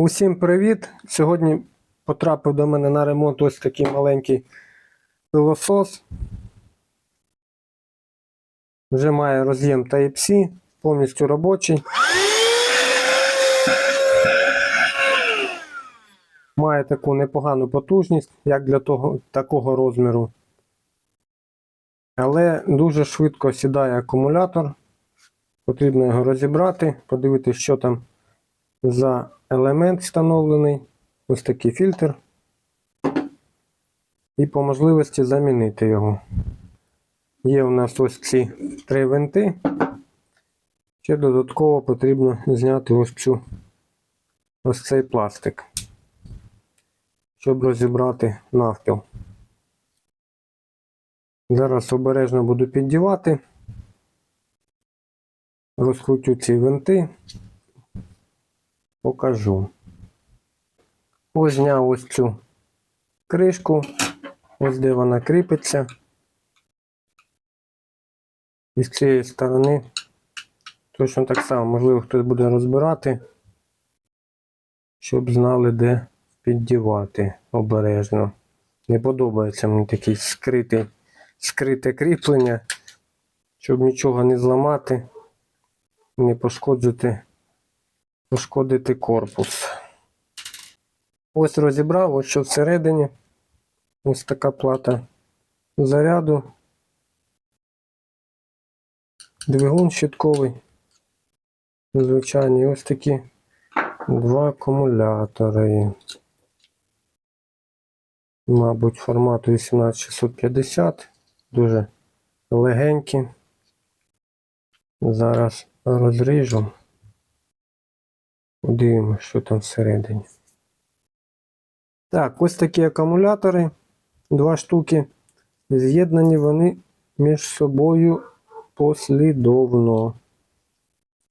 Усім привіт! Сьогодні потрапив до мене на ремонт ось такий маленький пилосос. Вже має роз'єм Type-C, повністю робочий. Має таку непогану потужність, як для того, такого розміру. Але дуже швидко сідає акумулятор. Потрібно його розібрати, подивитися, що там за елемент встановлений. Ось такий фільтр. І по можливості замінити його. Є у нас ось ці три винти. Ще додатково потрібно зняти ось цю ось цей пластик, щоб розібрати навпіл. Зараз обережно буду піддівати. Розкрутю ці винти. Покажу. Ось зняв ось цю кришку. Ось де вона кріпиться. І з цієї сторони точно так само, можливо, хтось буде розбирати, щоб знали, де піддівати обережно. Не подобається мені такий скритий, скрите кріплення, щоб нічого не зламати, не пошкоджити, пошкодити корпус. Ось розібрав, ось що всередині. Ось така плата заряду. Двигун щитковий. Звичайні ось такі два акумулятори. Мабуть, формату 18650. Дуже легенькі. Зараз розріжу. Подивимося, що там всередині. Так, ось такі акумулятори. Два штуки. З'єднані вони між собою послідовно.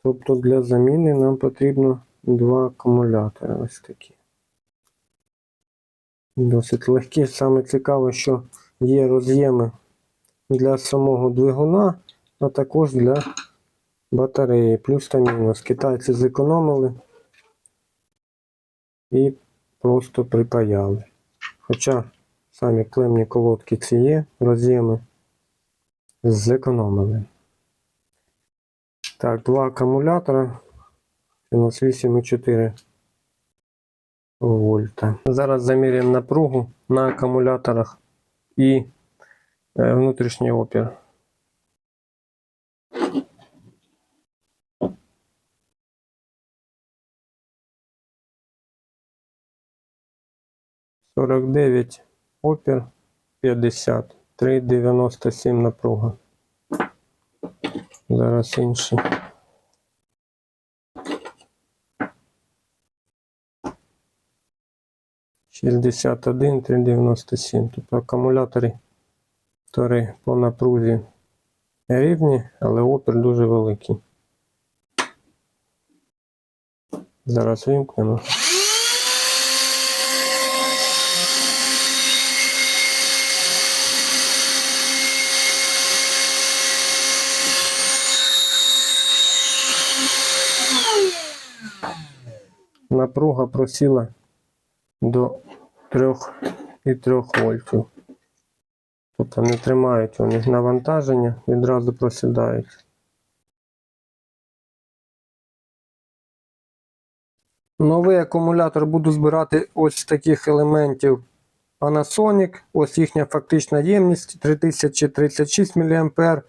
Тобто для заміни нам потрібно два акумулятори. Ось такі. Досить легкі. Саме цікаве, що є роз'єми для самого двигуна, а також для батареї. Плюс та мінус. Китайці зекономили і просто припаяли. Хоча самі клемні колодки ці є, роз'єми зекономили. Так, два акумулятора. У нас 8,4 вольта. Зараз заміряємо напругу на акумуляторах і е, внутрішній опір. Сорок дев'ять опір, п'ятдесят, три дев'яносто сім напруга. Зараз інший. Шістдесят один, три дев'яносто сім. Тобто акумулятори тори по напрузі рівні, але опір дуже великий. Зараз вимкнемо. Напруга просіла до 3,3 вольтів. Тобто не тримають вони навантаження, відразу просідають. Новий акумулятор буду збирати ось з таких елементів Panasonic. Ось їхня фактична ємність 3036 мА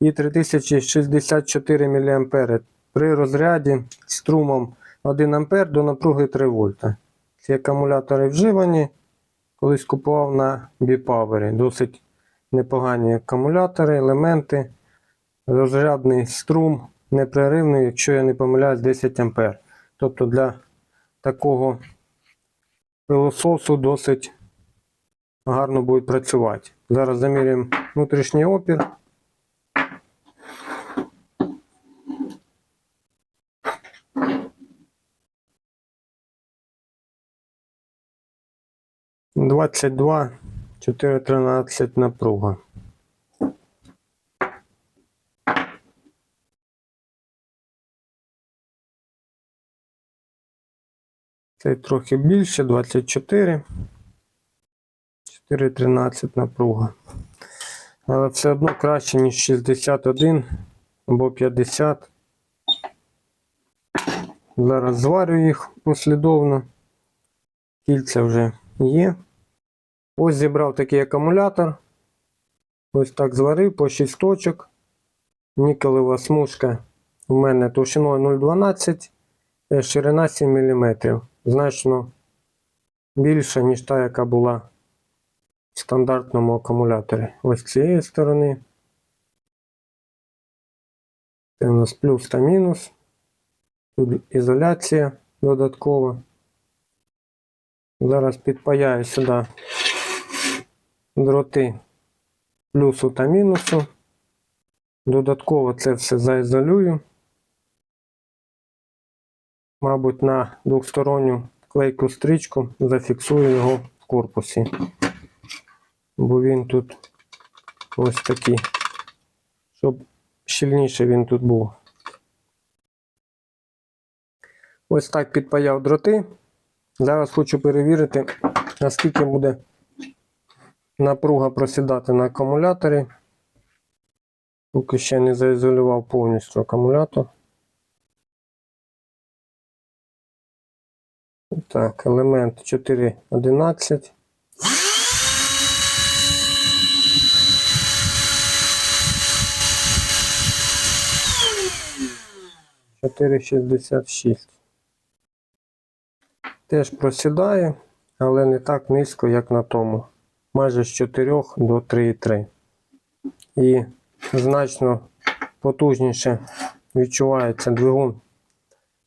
і 3064 мА. При розряді струмом 1 А до напруги 3 вольта. Ці акумулятори вживані. Колись купував на біпавері. Досить непогані акумулятори, елементи. Розрядний струм непреривний, якщо я не помиляюсь, 10 А. Тобто для такого пилососу досить гарно буде працювати. Зараз заміряємо внутрішній опір. Двадцять два, чотири тринадцять напруга. Цей трохи більше, 24. 4,13 напруга. Але все одно краще, ніж 61 або 50. Зараз зварю їх послідовно. Кільця вже є. Ось зібрав такий акумулятор. Ось так зварив по 6 точок. Нікелева смужка у мене товщиною 0,12, е, ширина 7 мм. Значно більша, ніж та, яка була в стандартному акумуляторі. Ось з цієї сторони. Це у нас плюс та мінус. Тут ізоляція додаткова. Зараз підпаяю сюди дроти плюсу та мінусу. Додатково це все заізолюю. Мабуть, на двосторонню клейку стрічку зафіксую його в корпусі. Бо він тут ось такий, щоб щільніше він тут був. Ось так підпаяв дроти. Зараз хочу перевірити, наскільки буде напруга просідати на акумуляторі. Поки ще не заізолював повністю акумулятор. Так, елемент 4.11. Чотири шістдесят шість. Теж просідає, але не так низько, як на тому. Майже з 4 до 3,3. І значно потужніше відчувається двигун,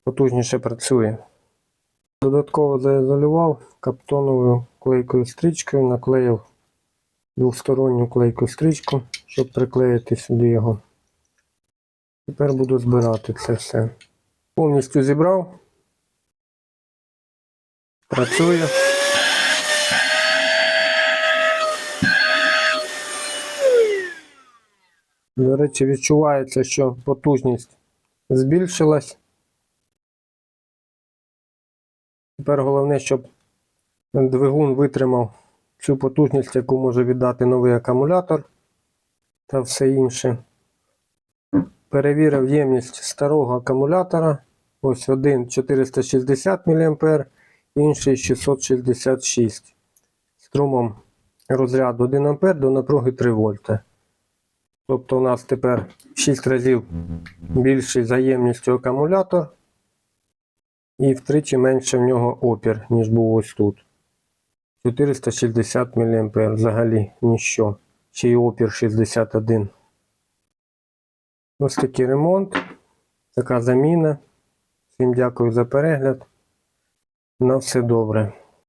потужніше працює. Додатково заізолював каптоновою клейкою стрічкою, наклеїв двосторонню клейку стрічку, щоб приклеїти сюди його. Тепер буду збирати це все. Повністю зібрав. Працює. До речі, відчувається, що потужність збільшилась. Тепер головне, щоб двигун витримав цю потужність, яку може віддати новий акумулятор та все інше. Перевірив ємність старого акумулятора. Ось один 460 мА, інший 666 струмом розряду 1 А до напруги 3 вольта. Тобто у нас тепер в 6 разів більший за ємністю акумулятор і втричі менше в нього опір, ніж був ось тут. 460 мА взагалі ніщо. Ще й опір 61. Ось такий ремонт, така заміна. Всім дякую за перегляд. На все добре.